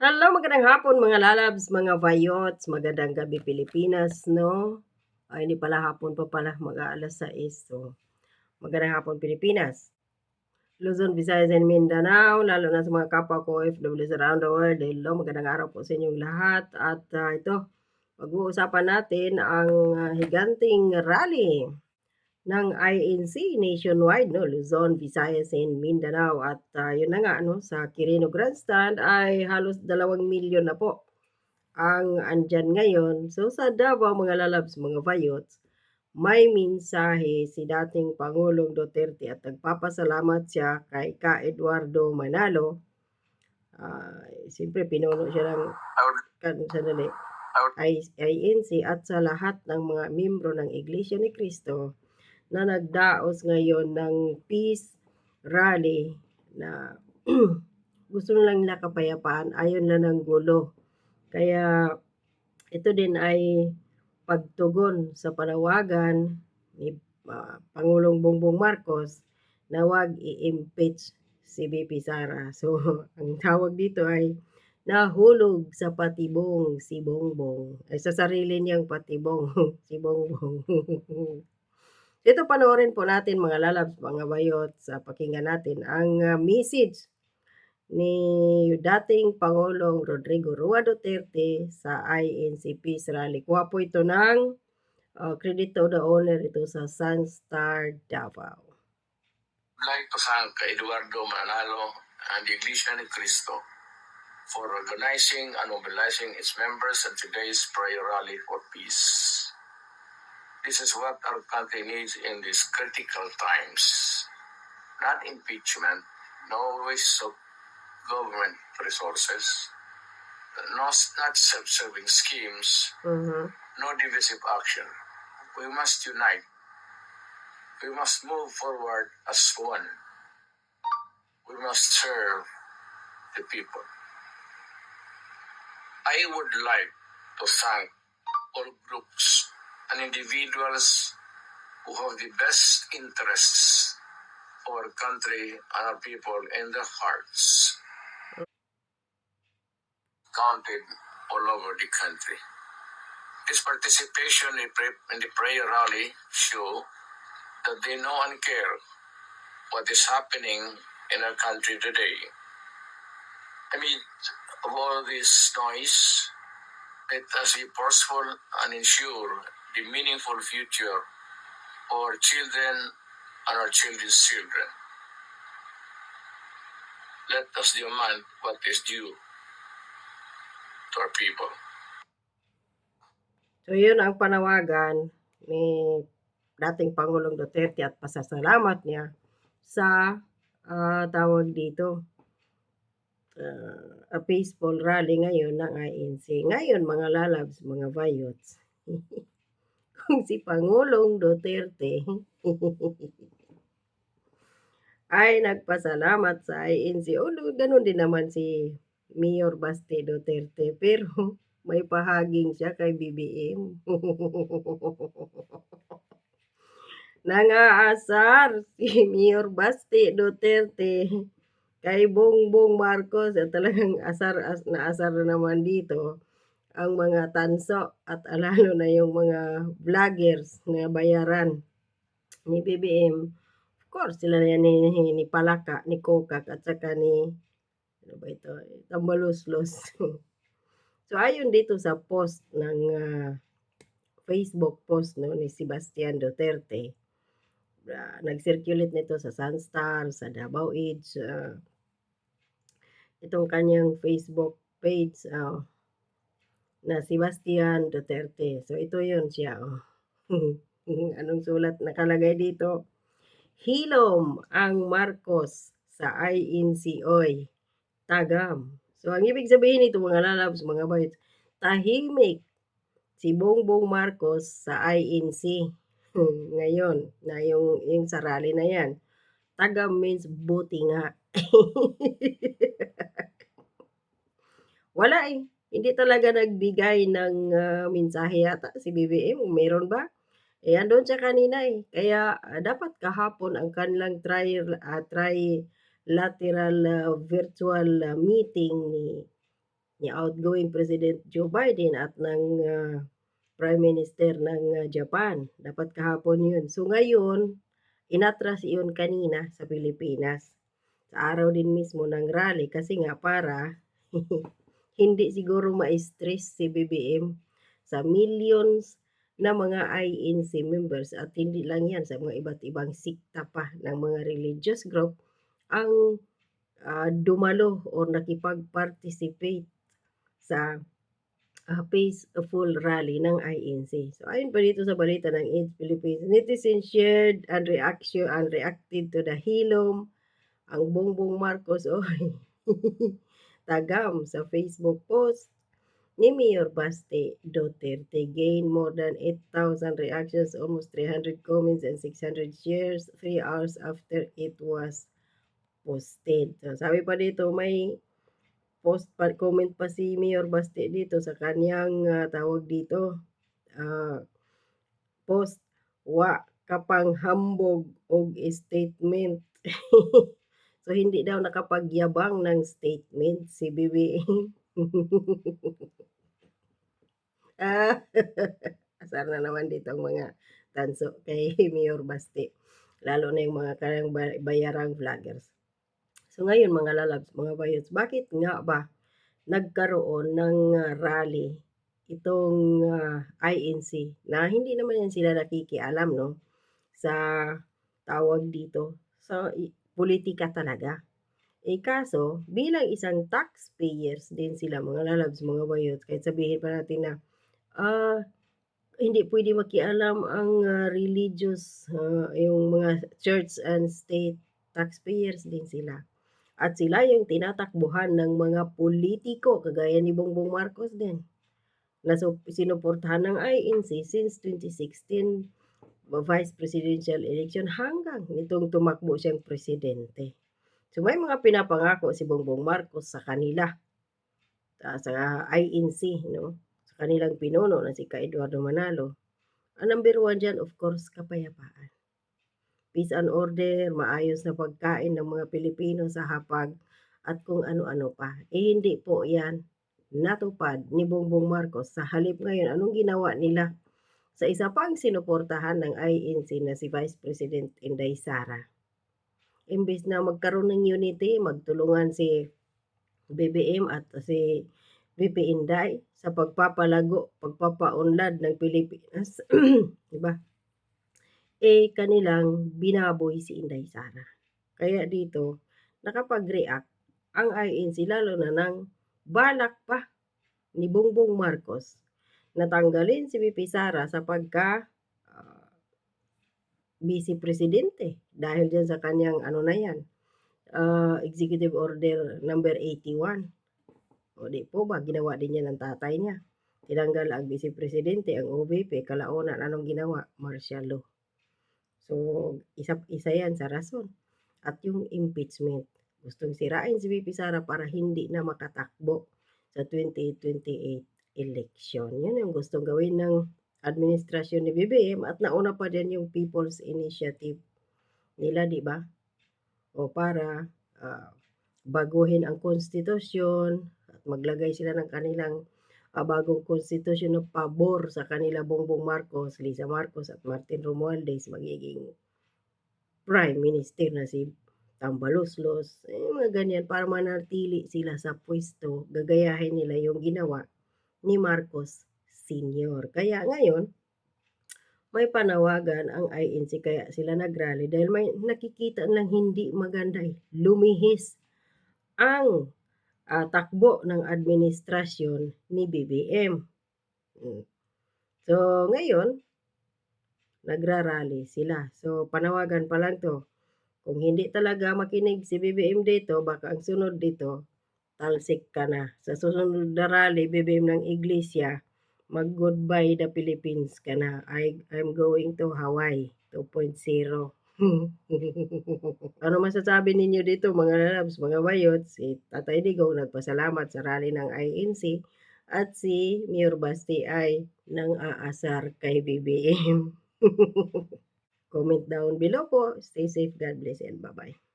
Hello, magandang hapon mga lalabs, mga vayots, magandang gabi Pilipinas, no? Ay, hindi pala hapon pa pala, mag-aalas 6. So, magandang hapon Pilipinas. Luzon, Visayas, and Mindanao, lalo na sa mga kapwa ko OFWs around the world. Hello, magandang araw po sa inyong lahat. At uh, ito, pag-uusapan natin ang uh, higanting rally ng INC nationwide, no? Luzon, Visayas, and Mindanao. At uh, yun na nga, no? sa Quirino Grandstand ay halos dalawang milyon na po ang andyan ngayon. So sa Davao, mga lalabs, mga vayots, may mensahe si dating Pangulong Duterte at nagpapasalamat siya kay Ka Eduardo Manalo. Uh, Siyempre, pinuno siya ng kan, sandali, ay, INC at sa lahat ng mga membro ng Iglesia ni Cristo na nagdaos ngayon ng peace rally na gusto lang nila kapayapaan, ayon lang ng gulo. Kaya ito din ay pagtugon sa panawagan ni uh, Pangulong Bongbong Marcos na wag i-impeach si BP Sara. So, ang tawag dito ay nahulog sa patibong si Bongbong. Ay sa sarili niyang patibong si Bongbong. Ito panoorin po natin mga lalabs, mga bayot sa pakinggan natin ang uh, message ni dating Pangulong Rodrigo Rua Duterte sa INC Peace Rally. Kuha po ito ng uh, credit to the owner ito sa Sunstar Davao. I'd like to thank Eduardo Manalo and the Iglesia ni Cristo for organizing and mobilizing its members at today's prayer rally for peace. This is what our country needs in these critical times. Not impeachment, no waste of government resources, no, not self-serving schemes, Mhm. no divisive action. We must unite. We must move forward as one. We must serve the people. I would like to thank all groups and individuals who have the best interests of our country and our people in their hearts. Counted all over the country. This participation in, the prayer rally show that they know and care what is happening in our country today. Amid all this noise, let us be forceful and ensure the meaningful future for our children and our children's children. Let us demand what is due to our people. So yun ang panawagan ni dating Pangulong Duterte at pasasalamat niya sa uh, tawag dito uh, a peaceful rally ngayon ng INC. Ngayon mga lalabs, mga vayots, si Pangulong Duterte ay nagpasalamat sa INC. O, ganun din naman si Mayor Baste Duterte. Pero may pahaging siya kay BBM. Nangaasar si Mayor Baste Duterte kay Bongbong Marcos at talagang asar as, na asar na naman dito ang mga tanso at lalo na yung mga vloggers na bayaran ni BBM. Of course, sila na yan ni, ni Palaka, ni Kokak at saka ni ano ba ito, Tambaluslos. So ayon dito sa post ng uh, Facebook post no ni Sebastian Duterte. Uh, nag-circulate nito sa Sunstar, sa Davao Age, uh, itong kanyang Facebook page uh, na Sebastian Duterte. So ito 'yun siya. Oh. Anong sulat nakalagay dito? Hilom ang Marcos sa INCOy. Tagam. So, ang ibig sabihin nito mga lalabs, mga bites, tahimik si Bongbong Marcos sa INC. Ngayon, na yung, yung sarali na yan. Tagam means buti nga. Wala eh. Hindi talaga nagbigay ng uh, mensahe yata si BBM. Meron ba? Eh, andun siya kanina eh. Kaya uh, dapat kahapon ang kanilang try, uh, try lateral uh, virtual uh, meeting ni ni outgoing President Joe Biden at ng ah, Prime Minister ng ah, Japan. Dapat kahapon yun. So ngayon, inatras iyon kanina sa Pilipinas. Sa araw din mismo ng rally kasi nga para hindi siguro ma-stress si BBM sa millions na mga INC members at hindi lang yan sa mga iba't ibang sikta pa ng mga religious group ang ah, dumalo o nakipag-participate sa ah, peaceful rally ng INC. So ayon pa dito sa balita ng AIDS Philippines, netizens shared and reaction and reacted to the hilom. Ang Bongbong Marcos oy tagam sa Facebook post ni Mayor Baste Duterte gained more than 8,000 reactions, almost 300 comments and 600 shares 3 hours after it was posted. So, sabi pa dito may post pa comment pa si Mayor Baste dito sa kanyang ah, tawag dito ah, post wa kapang hambog og statement. so hindi daw nakapagyabang ng statement si BBM. ah, asar na naman dito ang mga tanso kay Mayor Baste. Lalo na yung mga kanang ba- bayarang vloggers. So ngayon mga lalabs, mga bayots, bakit nga ba nagkaroon ng ah, rally itong ah, INC na hindi naman yan sila nakikialam no sa tawag dito i- politika talaga. Eh kaso, bilang isang taxpayers din sila mga lalabs, mga bayots, kahit sabihin pa natin na ah, hindi pwede makialam ang ah, religious, ah, yung mga church and state taxpayers din sila. At sila yung tinatakbuhan ng mga politiko kagaya ni Bongbong Marcos din na sinuportahan ng INC since 2016 vice presidential election hanggang nitong tumakbo siyang presidente. So may mga pinapangako si Bongbong Marcos sa kanila ah, sa INC no sa kanilang pinuno na si Ka Eduardo Manalo. Ang number one dyan, of course, kapayapaan. Peace and order, maayos na pagkain ng mga Pilipino sa hapag at kung ano-ano pa. Eh hindi po yan natupad ni Bongbong Marcos. Sa halip ngayon, anong ginawa nila? Sa isa pang sinuportahan ng INC na si Vice President Inday Sara. Imbes na magkaroon ng unity, magtulungan si BBM at si VP Inday sa pagpapalago, pagpapaunlad ng Pilipinas, di ba? Eh kanilang binaboy si Inday Sara. Kaya dito nakapag-react ang INC lalo na ng balak pa ni Bongbong Marcos natanggalin si VP Sara sa pagka ah, vice presidente dahil dyan sa kanyang ano na yan ah, executive order number 81 o di po ba? Ginawa din yan ng tatay niya. Tinanggal ang vice presidente ang OVP kalaunan anong ginawa? Martial law. So isa isa yan sa rason. At yung impeachment gustong sirain si VP Sara para hindi na makatakbo sa 2028 election. Yun ang gustong gawin ng administrasyon ni BBM at nauna pa din yung People's Initiative nila, di ba? O para ah, baguhin ang konstitusyon at maglagay sila ng kanilang ah, bagong konstitusyon na pabor sa kanila Bongbong Marcos, Lisa Marcos at Martin Romualdez magiging prime minister na si Tambaloslos, eh, mga ganyan para manatili sila sa pwesto, gagayahin nila yung ginawa ni Marcos Sr. Kaya ngayon, may panawagan ang INC kaya sila nagrally dahil may nakikita lang hindi maganda eh. Lumihis ang ah, takbo ng administrasyon ni BBM. Mm. So, ngayon, nagrarally sila. So, panawagan pa lang to. Kung hindi talaga makinig si BBM dito, baka ang sunod dito, talsik ka na. Sa susunod na rally, BBM ng iglesia, mag-goodbye the Philippines ka na. I, I'm going to Hawaii 2.0. ano masasabi ninyo dito mga lalabs, mga bayot? Si Tatay Digong nagpasalamat sa rally ng INC at si Mayor Basti ay nang aasar kay BBM. Comment down below po. Stay safe. God bless and bye-bye.